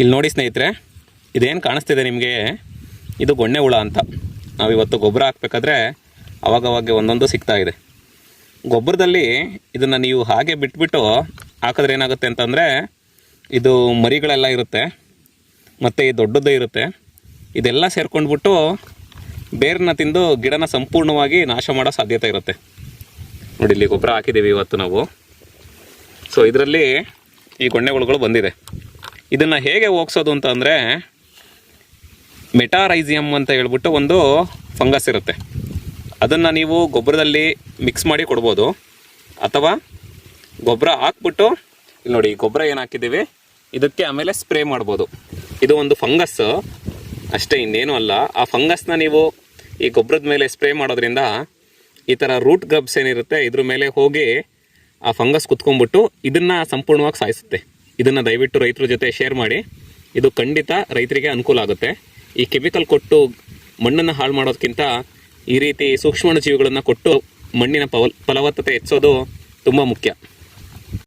ಇಲ್ಲಿ ನೋಡಿ ಸ್ನೇಹಿತರೆ, ಇದೇನು ಕಾಣಿಸ್ತಿದೆ ನಿಮಗೆ? ಇದು ಗೊಣ್ಣೆ ಹುಳ ಅಂತ. ನಾವಿವತ್ತು ಗೊಬ್ಬರ ಹಾಕ್ಬೇಕಾದ್ರೆ ಅವಾಗವಾಗ ಒಂದೊಂದು ಸಿಗ್ತಾ ಇದೆ. ಗೊಬ್ಬರದಲ್ಲಿ ಇದನ್ನು ನೀವು ಹಾಗೆ ಬಿಟ್ಬಿಟ್ಟು ಹಾಕಿದ್ರೆ ಏನಾಗುತ್ತೆ ಅಂತಂದರೆ, ಇದು ಮರಿಗಳೆಲ್ಲ ಇರುತ್ತೆ, ಮತ್ತು ಈ ದೊಡ್ಡದು ಇರುತ್ತೆ. ಇದೆಲ್ಲ ಸೇರ್ಕೊಂಡ್ಬಿಟ್ಟು ಬೇರನ್ನ ತಿಂದು ಗಿಡನ ಸಂಪೂರ್ಣವಾಗಿ ನಾಶ ಮಾಡೋ ಸಾಧ್ಯತೆ ಇರುತ್ತೆ. ನೋಡಿ, ಇಲ್ಲಿ ಗೊಬ್ಬರ ಹಾಕಿದ್ದೀವಿ ಇವತ್ತು ನಾವು. ಸೊ ಇದರಲ್ಲಿ ಈ ಗೊಣ್ಣೆಗಳು ಬಂದಿದೆ. ಇದನ್ನು ಹೇಗೆ ಹೋಗ್ಸೋದು ಅಂತ ಅಂದರೆ ಮೆಟಾರೈಸಿಯಮ್ ಅಂತ ಹೇಳ್ಬಿಟ್ಟು ಒಂದು ಫಂಗಸ್ ಇರುತ್ತೆ. ಅದನ್ನು ನೀವು ಗೊಬ್ಬರದಲ್ಲಿ ಮಿಕ್ಸ್ ಮಾಡಿ ಕೊಡ್ಬೋದು. ಅಥವಾ ಗೊಬ್ಬರ ಹಾಕ್ಬಿಟ್ಟು, ಇಲ್ಲಿ ನೋಡಿ ಗೊಬ್ಬರ ಏನು ಹಾಕಿದ್ದೀವಿ? ಇದಕ್ಕೆ ಆಮೇಲೆ ಸ್ಪ್ರೇ ಮಾಡ್ಬೋದು. ಇದು ಒಂದು ಫಂಗಸ್. ಅಷ್ಟೇ ಇನ್ನೇನು ಅಲ್ಲ. ಆ ಫಂಗಸ್ನ ನೀವು ಈ ಗೊಬ್ಬರದ ಮೇಲೆ ಸ್ಪ್ರೇ ಮಾಡೋದ್ರಿಂದ ಈ ಥರ ರೂಟ್ ಗ್ರಬ್ಸ್ ಏನಿರುತ್ತೆ, ಇದ್ರ ಮೇಲೆ ಹೋಗಿ ಆ ಫಂಗಸ್ ಕುತ್ಕೊಂಡ್ಬಿಟ್ಟು ಇದನ್ನು ಸಂಪೂರ್ಣವಾಗಿ ಸಾಯಿಸುತ್ತೆ. ಇದನ್ನು ದಯವಿಟ್ಟು ರೈತರ ಜೊತೆ ಶೇರ್ ಮಾಡಿ. ಇದು ಖಂಡಿತ ರೈತರಿಗೆ ಅನುಕೂಲ ಆಗುತ್ತೆ. ಈ ಕೆಮಿಕಲ್ ಕೊಟ್ಟು ಮಣ್ಣನ್ನು ಹಾಳು ಮಾಡೋದಕ್ಕಿಂತ ಈ ರೀತಿ ಸೂಕ್ಷ್ಮಾಣು ಜೀವಿಗಳನ್ನು ಕೊಟ್ಟು ಮಣ್ಣಿನ ಫಲ ಫಲವತ್ತತೆ ಹೆಚ್ಚೋದು ತುಂಬ ಮುಖ್ಯ.